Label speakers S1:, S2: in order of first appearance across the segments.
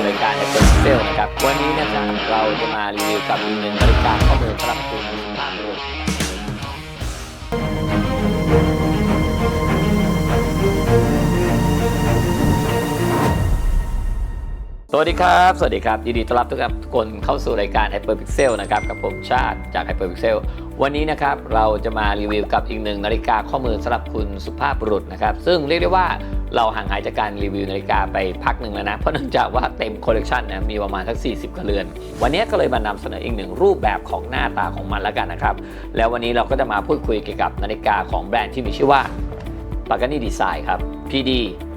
S1: สู่รายการในเปิดเซลนะครับ วันนี้นะครับเราจะมารีวิวกับอีกหนึ่งบริการข้อมูลสำหรับคุณ วัสดีครับ สวัสดีครับ ยินดีต้อนรับทุกคนเข้าสู่รายการ Hyperpixel นะครับกับผมชาติจาก Hyperpixel วันนี้นะครับเราจะมารีวิวกับอีกหนึ่งนาฬิกาข้อมือสำหรับคุณสุภาพบุรุษนะครับ ซึ่งเรียกได้ว่าเราห่างหายจากการรีวิวนาฬิกาไปพักหนึ่งแล้วนะ เพราะเนื่องจากว่าเต็มคอลเลกชันนะมีประมาณสัก 40กว่าเรือน วันนี้ก็เลยมานำเสนออีกหนึ่งรูปแบบของหน้าตาของมันแล้วกันนะครับ แล้ววันนี้เราก็จะมาพูดคุยเกี่ยวกับนาฬิกาของแบรนด์ที่มีชื่อว่าปากานี่ดีไซน์ครับ PD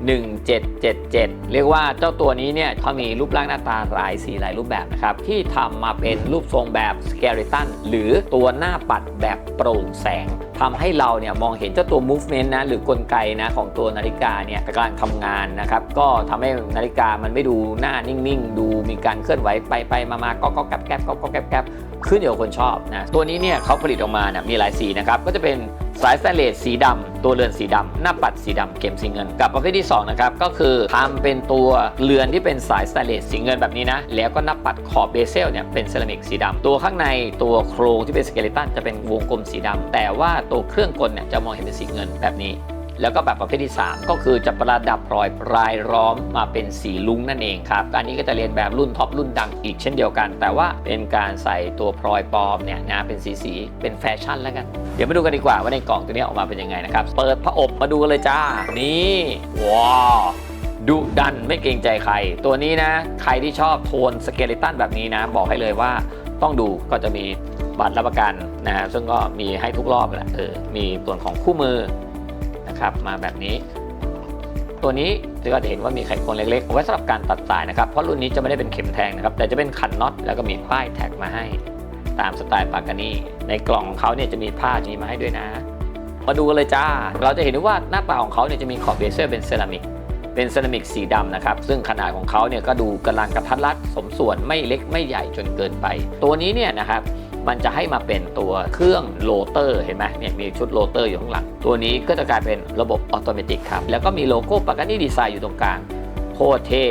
S1: 1777 เรียกว่าเจ้าตัวนี้เนี่ยเขามีรูปร่างหน้าตาหลายสีหลายรูปแบบนะครับ ที่ทำมาเป็นรูปทรงแบบสเก l ตันหรือตัวหน้าปัดแบบโปร่งแสงทำให้เราเนี่ยมองเห็นเจ้าตัว movement นะหรือกลไกนะของตัวนาฬิกาเนี่ยกำลังทำงานนะครับ ก็ทำให้นาฬิกามันไม่ดูหน้านิ่งๆ ดูมีการเคลื่อนไหวไปไปมาๆก็ก็แกลบแกลบก็ก็แกลบแกลบขึ้นอยู่กับคนชอบนะตัวนี้เนี่ยเขาผลิตออกมาเนี่ยมีหลายสีนะครับก็จะเป็น สายสแตนเลสสีดำตัวเรือนสีดำหน้าปัดสีดำเกมสีเงิน กับประเภทที่2นะครับก็คือทำเป็นตัวเรือนที่เป็นสายสแตนเลสสีเงินแบบนี้นะแล้วก็หน้าปัดขอบเบเซลเนี่ยเป็นเซรามิกสีดำตัวข้างในตัวโครงที่เป็นสเกเลตันจะเป็นวงกลมสีดำแต่ว่าตัวเครื่องกลเนี่ยจะมองเห็นเป็นสีเงินแบบนี้ แล้วก็แบบประเภทที่ 3 ก็คือจะประดับพลอยปลายล้อมมาเป็นสีลุ้งนั่นเองครับอันนี้ก็จะเรียนแบบรุ่นท็อปรุ่นดังอีกเช่นเดียวกัน แต่ว่าเป็นการใส่ตัวพลอยปลอมเนี่ยนะเป็นสีสีเป็นแฟชั่นแล้วกัน เดี๋ยวมาดูกันดีกว่าว่าในกล่องตัวนี้ออกมาเป็นยังไงนะครับเปิดพระอบมาดูกันเลยจ้านี่ว้าวดุดันไม่เกรงใจใคร ตัวนี้นะ ใครที่ชอบโทนสเกเลตันแบบนี้นะ บอกให้เลยว่าต้องดูก็จะมีบัตรรับประกันนะฮะซึ่งก็มีให้ทุกรอบแหละเออมีส่วนของคู่มือ นะครับมาแบบนี้ ตัวนี้ก็จะเห็นว่ามีไขควงเล็กๆเอาไว้สำหรับการตัดสายนะครับเพราะรุ่นนี้จะไม่ได้เป็นเข็มแทงนะครับแต่จะเป็นขันน็อตแล้วก็มีป้ายแท็กมาให้ตามสไตล์ปากานี่ในกล่องของเขาเนี่ยจะมีผ้านี้มาให้ด้วยนะ มาดูกันเลยจ้า เราจะเห็นว่าหน้าตาของเขาเนี่ยจะมีขอบเบเซอร์เป็นเซรามิกเป็นเซรามิกสีดำนะครับ ซึ่งขนาดของเขาเนี่ยก็ดูกำลังกระทัดรัดสมส่วนไม่เล็กไม่ใหญ่จนเกินไป ตัวนี้เนี่ยนะครับ มันจะให้มาเป็นตัวเครื่องโรเตอร์เห็นไหมเนี่ยมีชุดโรเตอร์อยู่ข้างหลัง ตัวนี้ก็จะกลายเป็นระบบออโตเมติกครับ แล้วก็มีโลโก้ปากานี่ดีไซน์อยู่ตรงกลางโคตรเท่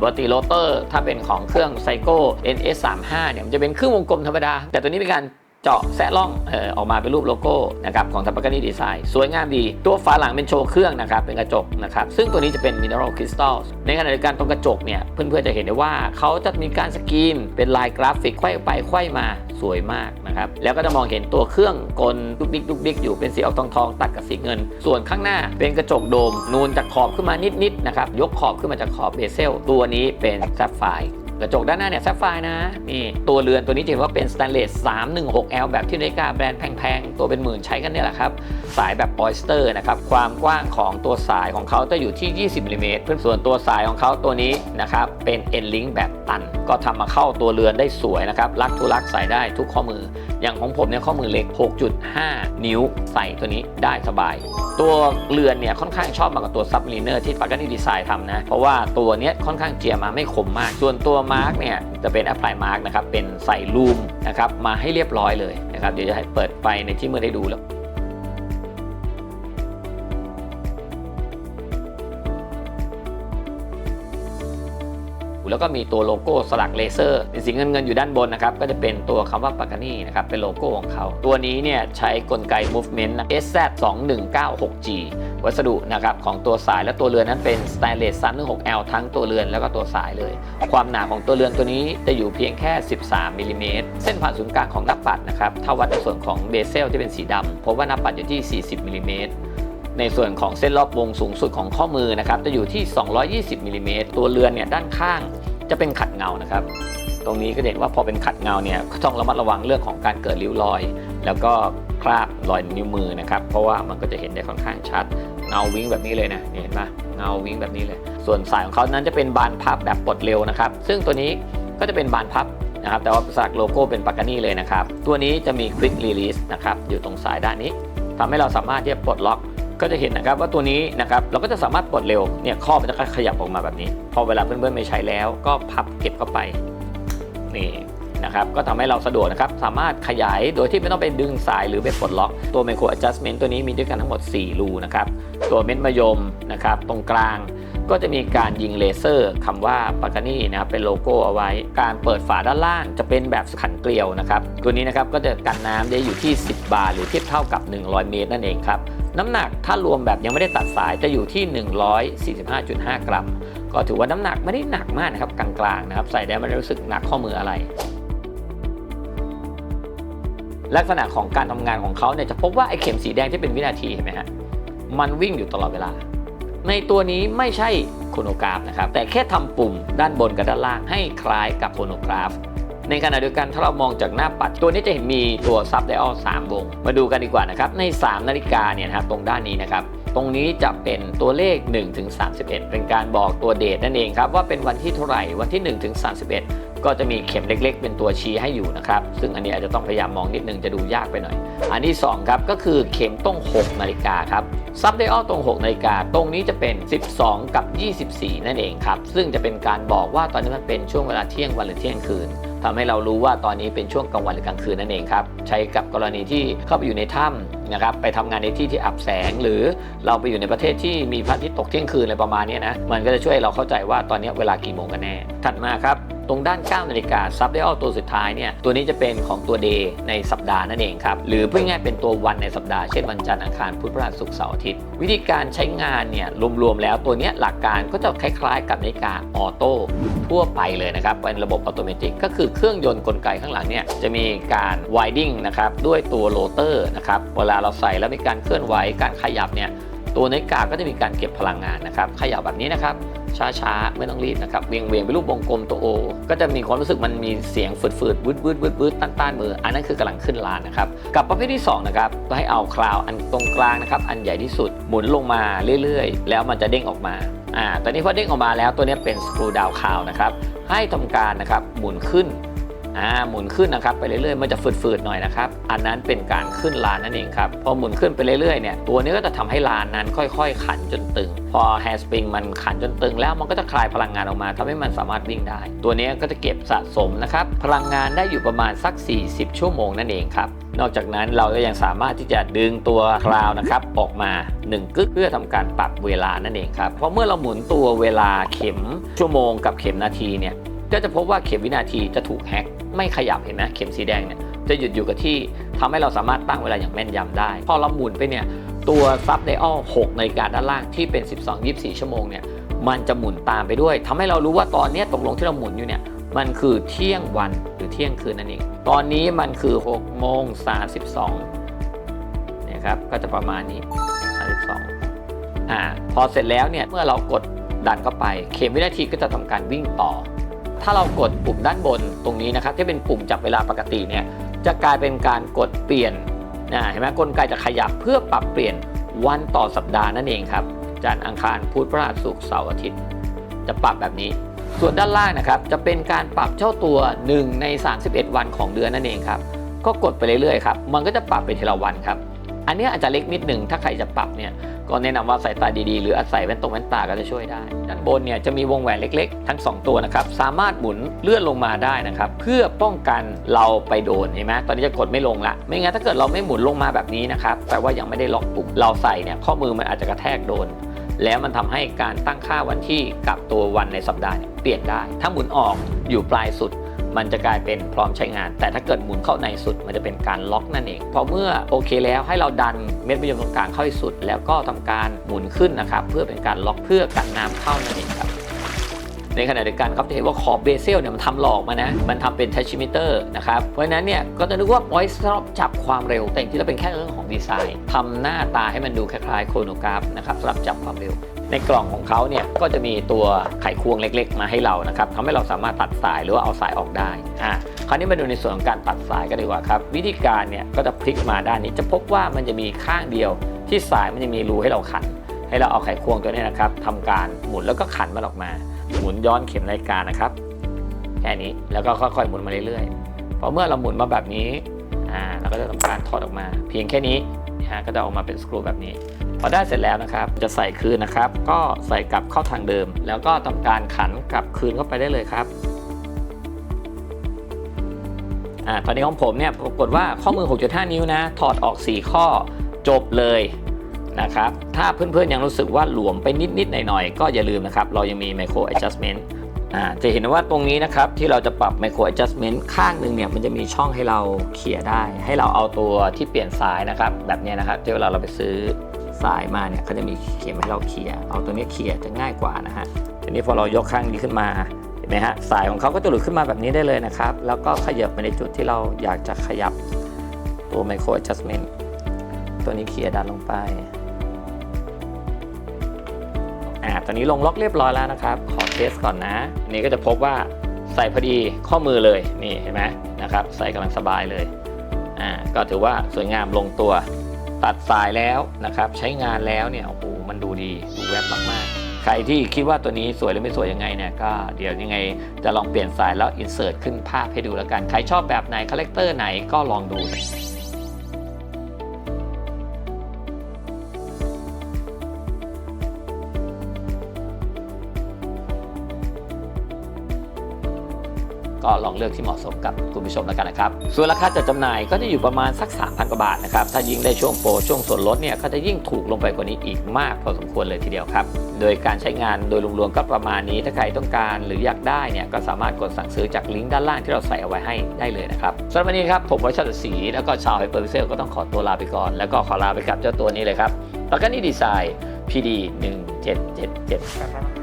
S1: ปกติโรเตอร์ถ้าเป็นของเครื่องไซโก้ NS35 เนี่ยมันจะเป็นเครื่องวงกลมธรรมดา แต่ตัวนี้เป็นการ เจาะแซะล่องเออออกมาเป็นรูปโลโก้นะครับของทัปปากานี่ดีไซน์สวยงามดี ตัวฝาหลังเป็นโชว์เครื่องนะครับเป็นกระจกนะครับซึ่งตัวนี้จะเป็นมินเนอรัลคริสตัลในขณะเดียวกันตรงกระจกเนี่ยเพื่อนๆจะเห็นได้ว่าเขาจะมีการสกรีนเป็นลายกราฟิกไขว้ไปไขว้มาสวยมากนะครับแล้วก็จะมองเห็นตัวเครื่องกลดุกดิกดุกดิกอยู่เป็นสีออกทองทองตัดกับสีเงิน ส่วนข้างหน้าเป็นกระจกโดมนูนจากขอบขึ้นมานิดๆนะครับยกขอบขึ้นมาจากขอบเบเซลตัวนี้เป็นแซฟไฟ กระจกด้านหน้าเนี่ยแซฟไฟนะนี่ตัวเรือนตัวนี้จะเห็นว่าเป็นสแตนเลส 316L แบบที่นาฬิกาแบรนด์แพงๆ ตัวเป็นหมื่นใช้กันเนี่ยแหละครับ สายแบบออยสเตอร์นะครับ ความกว้างของตัวสายของเขาจะอยู่ที่ 20มิลลิเมตรส่วนตัวสายของเขาตัวนี้นะครับ เป็นเอ็นลิงแบบตัน ก็ทำมาเข้าตัวเรือนได้สวยนะครับลักทุลักใส่ได้ทุกข้อมืออย่างของผมเนี่ยข้อมือเล็ก 6.5 นิ้วใส่ตัวนี้ได้สบาย ตัวเรือนเนี่ยค่อนข้างชอบมากกว่าตัวซับลีเนอร์ที่ปากานี่ดีไซน์ทำนะ เพราะว่าตัวเนี้ยค่อนข้างเจียมาไม่คมมาก ส่วนตัวมาร์กเนี่ยจะเป็นแอปพลายมาร์กนะครับเป็นใส่ลูมนะครับมาให้เรียบร้อยเลยนะครับเดี๋ยวจะให้เปิดไฟในที่มือได้ดูแล้ว แล้วก็มีตัวโลโก้สลักเลเซอร์เป็นสีเงินเงินๆอยู่ด้านบนนะครับก็จะเป็นตัวคำว่าปากานี่นะครับเป็นโลโก้ของเขา ตัวนี้เนี่ยใช้กลไก movement SZ2196G วัสดุนะครับของตัวสายและตัวเรือนนั้นเป็น stainless 316L ทั้งตัวเรือนแล้วก็ตัวสายเลย ความหนาของตัวเรือนตัวนี้จะอยู่เพียงแค่ 13มิลลิเมตรเส้นผ่านศูนย์กลางของหน้าปัดนะครับถ้าวัดในส่วนของเบเซลที่เป็นสีดำพบว่าหน้าปัดอยู่ที่ 40มิลลิเมตรในส่วนของเส้นรอบวงสูงสุดของข้อมือนะครับจะอยู่ที่ 220มิลลิเมตรตัวเรือนเนี่ยด้านข้าง จะเป็นขัดเงานะครับ ตรงนี้ก็เห็นว่าพอเป็นขัดเงาเนี่ยต้องระมัดระวังเรื่องของการเกิดริ้วรอย แล้วก็คราบรอยนิ้วมือนะครับ เพราะว่ามันก็จะเห็นได้ค่อนข้างชัด เงาวิ้งแบบนี้เลยนะนี่เห็นปะเงาวิ้งแบบนี้เลย ส่วนสายของเขานั้นจะเป็นบานพับแบบปลดเร็วนะครับ ซึ่งตัวนี้ก็จะเป็นบานพับนะครับ แต่ว่าสักโลโก้เป็นปากกานี่เลยนะครับ ตัวนี้จะมี Quick Release นะครับ อยู่ตรงสายด้านนี้ทำให้เราสามารถที่จะปลดล็อก ก็จะเห็นนะครับว่าตัวนี้นะครับเราก็จะสามารถปลดเร็วเนี่ยข้อมันจะขยับออกมาแบบนี้ พอเวลาเพื่อนๆไม่ใช้แล้วก็พับเก็บเข้าไปนี่นะครับก็ทำให้เราสะดวกนะครับ สามารถขยายโดยที่ไม่ต้องไปดึงสายหรือไปปลดล็อก ตัว Micro Adjustment ตัวนี้มีด้วยกันทั้งหมด 4 รูนะครับ ตัวเม็ดมะยมนะครับ ตรงกลางก็จะมีการยิงเลเซอร์คำว่าปากานี่นะครับเป็นโลโก้เอาไว้ การเปิดฝาด้านล่างจะเป็นแบบขันเกลียวนะครับ ตัวนี้นะครับก็จะกันน้ำได้อยู่ที่ 10 บาร์หรือเทียบเท่ากับ 100 เมตรนั่นเองครับ น้ำหนักถ้ารวมแบบยังไม่ได้ตัดสายจะอยู่ที่ 145.5 กรัม ก็ถือว่าน้ำหนักไม่ได้หนักมากนะครับกลางๆนะครับใส่ได้ไม่ได้รู้สึกหนักข้อมืออะไร ลักษณะของการทำงานของเขาเนี่ยจะพบว่าไอ้เข็มสีแดงที่เป็นวินาทีเห็นไหมฮะมันวิ่งอยู่ตลอดเวลา ในตัวนี้ไม่ใช่โคโนกราฟนะครับแต่แค่ทำปุ่มด้านบนกับด้านล่างให้คล้ายกับโคโนกราฟ ในขณะเดียวกันถ้าเรามองจากหน้าปัด ตัวนี้จะเห็นมีตัวซับไดออล3วง มาดูกันดีกว่านะครับ ใน 3 นาฬิกาเนี่ยนะครับตรงด้านนี้นะครับ ตรงนี้จะเป็นตัวเลข1ถึง31 เป็นการบอกตัวเดทนั่นเองครับ ว่าเป็นวันที่เท่าไหร่วันที่1ถึง31 ก็จะมีเข็มเล็ก ๆ เป็นตัวชี้ให้อยู่นะครับ ซึ่งอันนี้อาจจะต้องพยายามมองนิดนึงจะดูยากไปหน่อย อันที่2ครับก็คือเข็มต้อง 6 นาฬิกาครับซับไดออลตรง6นาฬิกาตรงนี้จะเป็น 12 กับ 24 นั่นเองครับซึ่งจะเป็นการบอกว่าตอนนี้มันเป็นช่วงเวลาเที่ยงวันหรือเที่ยงคืน ทำให้เรารู้ว่าตอนนี้เป็นช่วงกลางวันหรือกลางคืนนั่นเองครับใช้กับกรณีที่เข้าไปอยู่ในถ้ำ นะครับไปทำงานในที่ที่อับแสง หรือเราไปอยู่ในประเทศที่มีพระอาทิตย์ตกเที่ยงคืนอะไรประมาณนี้นะมันก็จะช่วยเราเข้าใจว่าตอนนี้เวลากี่โมงกันแน่ ถัดมาครับตรงด้าน 9 นาฬิกาซับไดออลตัวสุดท้ายเนี่ย ตัวนี้จะเป็นของตัว day ในสัปดาห์นั่นเองครับ หรือพูดง่ายเป็นตัววันในสัปดาห์ เช่นวันจันทร์อังคารพุธพฤหัสศุกร์เสาร์อาทิตย์ วิธีการใช้งานเนี่ย รวม ๆ แล้วตัวนี้หลักการก็จะคล้ายๆ กับนาฬิกาออโต้ทั่วไปเลยนะครับ เป็นระบบอัตโนมัติก็คือเครื่องยนต์กลไกข้างหลังเนี่ย จะมีการ winding นะครับ ด้วยตัวโรเตอร์นะครับ เวลาเราใส่แล้วมีการเคลื่อนไหวการขยับเนี่ยตัวนาฬิกาก็จะมีการเก็บพลังงานนะครับขยับแบบนี้นะครับช้าๆไม่ต้องรีบนะครับเวียงเวียงเป็นรูปวงกลมตัวโอก็จะมีความรู้สึกมันมีเสียงฝืดๆวืดวืดวืดวืดต้านต้านมือ อันนั้นคือกำลังขึ้นลานนะครับกับประเภทที่2นะครับก็ให้เอาคราวอันตรงกลางนะครับอันใหญ่ที่สุดหมุนลงมาเรื่อยๆ แล้วมันจะเด้งออกมาอ่าตอนนี้พอเด้งออกมาแล้วตัวนี้เป็นสกรูดาวคาวนะครับให้ทำการนะครับหมุนขึ้น อ่าหมุนขึ้นนะครับไปเรื่อยๆมันจะฝืดๆหน่อยนะครับอันนั้นเป็นการขึ้นลานนั่นเองครับพอหมุนขึ้นไปเรื่อยๆเนี่ยตัวนี้ก็จะทำให้ลานนั้นค่อยๆ ขันจนตึง พอแฮร์สปริงมันขันจนตึง แล้วมันก็จะคลายพลังงานออกมาทำให้มันสามารถวิ่งได้ ตัวนี้ก็จะเก็บสะสมนะครับพลังงานได้อยู่ประมาณสัก 40 ชั่วโมงนั่นเองครับนอกจากนั้นเราก็ยังสามารถที่จะดึงตัวคราวนะครับออกมา 1กึกเพื่อทำการปรับเวลานั่นเองครับเพราะเมื่อเราหมุนตัวเวลาเข็มชั่วโมงกับเข็มนาทีเนี่ยก็จะพบว่าเข็มวินาทีจะถูกแฮก ไม่ขยับเห็นไหมเข็มสีแดงเนี่ยจะหยุดอยู่กับที่ทำให้เราสามารถตั้งเวลาอย่างแม่นยำได้ พอเราหมุนไปเนี่ยตัวซับไดออล6นาฬิกาด้านล่างที่เป็น 12 24 ชั่วโมงเนี่ยมันจะหมุนตามไปด้วยทำให้เรารู้ว่าตอนนี้ตกลงที่เราหมุนอยู่เนี่ยมันคือเที่ยงวันหรือเที่ยงคืนนั่นเอง ตอนนี้มันคือ6โมง32เนี่ยครับก็จะประมาณนี้ 32อ่าพอเสร็จแล้วเนี่ยเมื่อเรากดดันเข้าไป เข็มวินาทีก็จะทำการวิ่งต่อ ถ้าเรากดปุ่มด้านบนตรงนี้นะครับที่เป็นปุ่มจับเวลาปกติเนี่ยจะกลายเป็นการกดเปลี่ยนนะเห็นไหมกลไกจะขยับเพื่อปรับเปลี่ยนวันต่อสัปดาห์นั่นเองครับจันทร์อังคารพุธพฤหัสศุกร์เสาร์อาทิตย์ จะปรับแบบนี้ ส่วนด้านล่างนะครับจะเป็นการปรับเจ้าตัว 1 ใน 31 วันของเดือนนั่นเองครับก็กดไปเรื่อยๆครับมันก็จะปรับไปทีละวันครับ อันนี้อาจจะเล็กนิดหนึ่งถ้าใครจะปรับเนี่ยก็แนะนำว่าใสายตาดีๆ หรืออาศัยแว่นตรงแว่นตาก็จะช่วยได้ ด้านบนเนี่ยจะมีวงแหวนเล็กๆ ทั้ง 2 ตัวนะครับ สามารถหมุนเลื่อนลงมาได้นะครับ เพื่อป้องกันเราไปโดนเห็นไหมตอนนี้จะกดไม่ลงละ ไม่งั้นถ้าเกิดเราไม่หมุนลงมาแบบนี้นะครับแปลว่ายังไม่ได้ล็อกปุ่มเราใส่เนี่ยข้อมือมันอาจจะกระแทกโดน แล้วมันทำให้การตั้งค่าวันที่กับตัววันในสัปดาห์เปลี่ยนได้ ถ้าหมุนออกอยู่ปลายสุด มันจะกลายเป็นพร้อมใช้งาน แต่ถ้าเกิดหมุนเข้าในสุดมันจะเป็นการล็อกนั่นเองพอเมื่อโอเคแล้วให้เราดันเม็ดมะยมตรงกลางเข้าให้สุด แล้วก็ทำการหมุนขึ้นนะครับเพื่อเป็นการล็อกเพื่อกันน้ำเข้านั่นเองครับในขณะเดียวกันครับจะเห็นว่าขอบเบเซลเนี่ยมันทำหลอกมานะ มันทำเป็นทัชชิมิเตอร์นะครับ เพราะฉะนั้นเนี่ยก็จะนึกว่าไว้สำหรับจับความเร็ว แต่จริงๆแล้วเป็นแค่เรื่องของดีไซน์ทำหน้าตาให้มันดูคล้ายๆโครโนกราฟนะครับสำหรับจับความเร็ว ในกล่องของเขาเนี่ยก็จะมีตัวไขควงเล็ก ๆ มาให้เรานะครับทำให้เราสามารถตัดสายหรือว่าเอาสายออกได้อะคราวนี้มาดูในส่วนของการตัดสายกันดีกว่าครับวิธีการเนี่ยก็จะพลิกมาด้านนี้จะพบว่ามันจะมีข้างเดียว ที่สายมันจะมีรูให้เราขัน ให้เราเอาไขควงตัวนี้นะครับทำการหมุนแล้วก็ขันมันออกมา หมุนย้อนเข็มนาฬิกานะครับแค่นี้แล้วก็ค่อยๆหมุนมาเรื่อยๆพอเมื่อเราหมุนมาแบบนี้อ่าเราก็จะทำการถอดออกมา เพียงแค่นี้นะฮะก็จะออกมาเป็นสกรูแบบนี้ พอได้เสร็จแล้วนะครับ จะใส่คืนนะครับ ก็ใส่กลับเข้าทางเดิม แล้วก็ทำการขันกลับคืนเข้าไปได้เลยครับอ่าตอนนี้ของผมเนี่ยปรากฏว่าข้อมือ 6.5 นิ้วนะ ถอดออก 4 ข้อจบเลยนะครับ ถ้าเพื่อนๆยังรู้สึกว่าหลวมไปนิดๆหน่อยๆก็อย่าลืมนะครับ เรายังมี micro adjustment อ่าจะเห็นว่าตรงนี้นะครับที่เราจะปรับ micro adjustment ข้างหนึ่งเนี่ยมันจะมีช่องให้เราเขี่ยได้ ให้เราเอาตัวที่เปลี่ยนสายนะครับ แบบนี้นะครับที่เวลาเราไปซื้อ สายมาเนี่ยเขาจะมีเข็มให้เราเขี่ยเอาตัวนี้เขี่ยจะง่ายกว่านะฮะทีนี้พอเรายกข้างนี้ขึ้นมาเห็นไหมฮะสายของเขาก็จะหลุดขึ้นมาแบบนี้ได้เลยนะครับ แล้วก็ขยับไปในจุดที่เราอยากจะขยับตัว micro adjustment ตัวนี้เคลียร์ดันลงไปอ่าตอนนี้ลงล็อกเรียบร้อยแล้วนะครับ ขอเทสก่อนนะนี่ก็จะพบว่าใส่พอดีข้อมือเลยนี่เห็นไหมนะครับ ใส่กำลังสบายเลยอ่าก็ถือว่าสวยงามลงตัว ตัดสายแล้วนะครับใช้งานแล้วเนี่ยโอ้โหมันดูดีดูแวบมากๆ ใครที่คิดว่าตัวนี้สวยหรือไม่สวยยังไงเนี่ยก็เดี๋ยวยังไงจะลองเปลี่ยนสายแล้วอินเสิร์ตขึ้นภาพให้ดูแล้วกัน ใครชอบแบบไหนคาแรคเตอร์ไหนก็ลองดู ก็ลองเลือกที่เหมาะสมกับคุณผู้ชมแล้วกันนะครับ ส่วนราคาจัดจำหน่ายก็จะอยู่ประมาณสัก 3,000 กว่าบาทนะครับ ถ้ายิ่งได้ช่วงโปรช่วงส่วนลดเนี่ยก็จะยิ่งถูกลงไปกว่านี้อีกมากพอสมควรเลยทีเดียวครับ โดยการใช้งานโดยรวมๆก็ประมาณนี้ ถ้าใครต้องการหรืออยากได้เนี่ยก็สามารถกดสั่งซื้อจากลิงก์ด้านล่างที่เราใส่เอาไว้ให้ได้เลยนะครับสำหรับวันนี้ครับผมวัชรศรีแล้วก็ชาวไฮเปอร์พิเซลก็ต้องขอตัวลาไปก่อน แล้วก็ขอลาไปกับเจ้าตัวนี้เลยครับแล้วก็นี่ดีไซน์ PD 1777
S2: การรับ